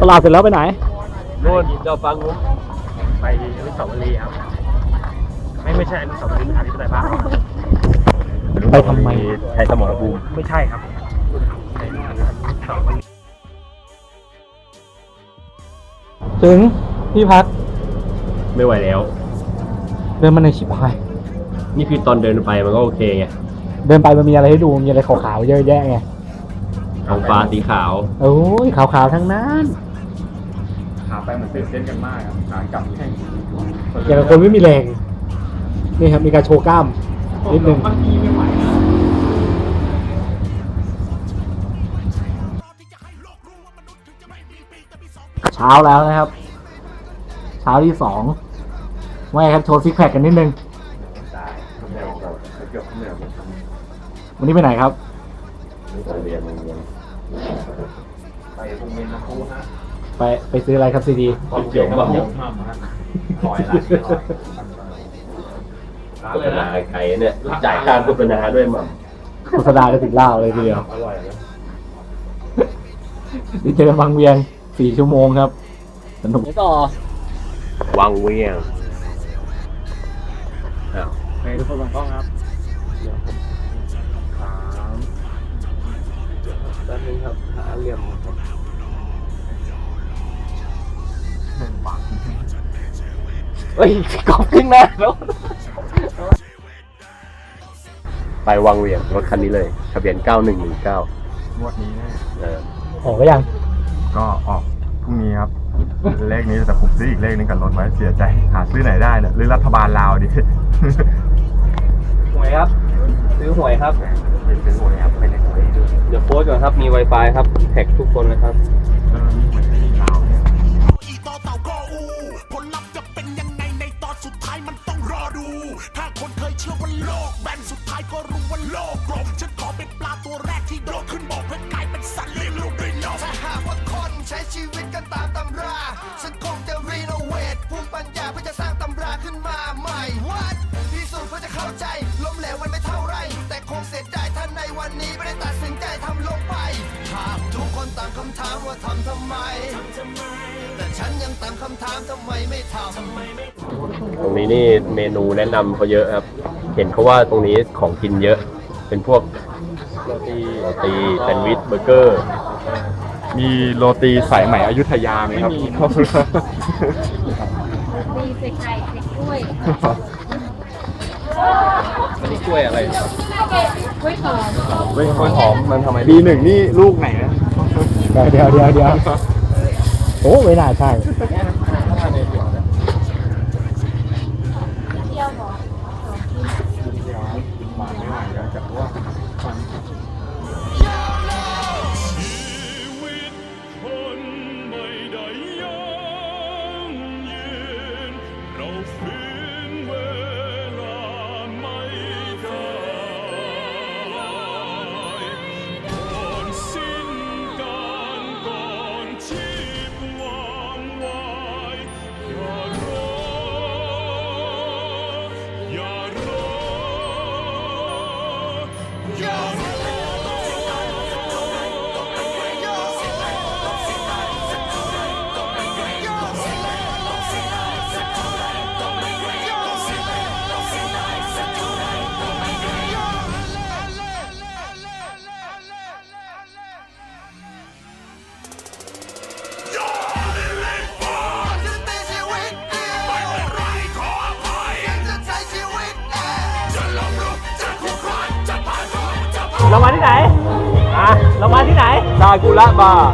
ตลาดเสร็จแล้วไปไหนนู่นเจ้าฟังนู้นไปอนุสาวรีย์ครับ ไม่ไม่ใช่อนุสาวรีย์ประชาธิปไตยบ้างไปทำไมไทยสมรภูมิไม่ใช่ครับไปอนุสาวรีย์ถึงที่พักไม่ไหวแล้ว เดินมาในชิบหายนี่คือตอนเดินไปมันก็โอเคไงเดินไปมันมีอะไรให้ดูมีอะไรขาวๆเยอะแยะไงท้องฟ้าสีขาว โอ้ยขาวๆทั้งนั้น ขาไปเหมือนตื่นเต้นกันมากครับขากลับแข่งอย่างกับคนไม่มีแรง นี่ครับมีการโชว์กล้าม นิดนึง บางทีไม่ไหวนะ เช้าแล้วนะครับ เช้าที่สองว่าครับโชว์ซิกแพคกันนิดนึงตายเหนื่อยแบบเกือบเหนื่อยหมดวันนี้ไปไหนครับเรียนโรงเรียนไปโรงเรียนนะครูฮะ ไปไปซื้ออะไรครับซีดีเกี่ยวกับเยอะมากฮะลอยละร้านโฆเลษยณานะใครเนี่ยจ่ายค่าโฆษณาด้วยมั้งโฆษณาจะถึงเล่าเลยทีเดียวอร่อยนะนี่เจอกันบางเวียงสี่ชั่วโมงครับสนุกต่อวังเวียงอ้าวไปทุกคนมองกล้องครับเดี๋ยวผมถามแป๊บนึงครับหาเหลี่ยมครั บหนึ่งบาทเฮ้ยกอบขึ้นมาแล้ว ไปวังเวียงรถคันนี้เลย ทะเบียน 9119งวดนี้เนี่ยเออออกก็ยังก็ออกพรุ่งนี้ครับ เลขนี้แต่ผมซื้ออีกเลขนึงกับรถไว้เสียใจ หาซื้อไหนได้เนี่ยหรือรัฐบาลลาวดิ หวยครับ ซื้อหวยครับ เป็นเป็นหวยครับเป็นเลขหวยด้วยเดี๋ยวโพสต์ก่อนครับมี Wi-Fi ครับแท็กทุกคนนะครับ คนต่างคำถามว่าทำทำไม แต่ฉันยังตั้งคำถามทำไมไม่ทำตรงนี้นี่เมนูแนะนำเขาเยอะครับ เห็นเขาว่าตรงนี้ของกินเยอะ เป็นพวกโรตีโรตีแซนด์วิชเบอร์เกอร์ มีโรตีสายใหม่อยุธยาไหมครับตีใส่ไข่ใส่กล้วยอันนี้กล้วยอะไรกล้วยหอม เฮ้ยกล้วยหอมมันทำไมปีหนึ่งนี่ลูกไหนนะ เดี๋ยวเดี๋ยวเดี๋ยวเดี๋ยวโอ้ไม่น่าใช่ เรามาที่ไหนอะเรามาที่ไหน ซากุระบาร์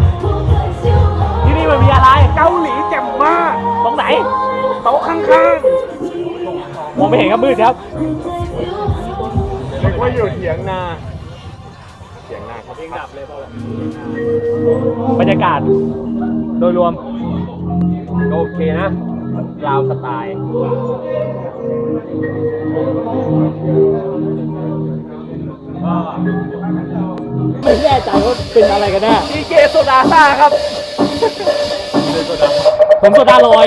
ที่นี่มันมีอะไร เกาหลีแจ่มมากตรงไหน โต๊ะข้างๆมองไม่เห็นครับมืดครับเรียกว่าอยู่เถียงนาบรรยากาศ โดยรวม ก็โอเคนะลาวสไตล์ ไม่แน่ใจว่าเป็นอะไรกันแน่ดีเจโซดาซ่าครับ ผมโซดาลอย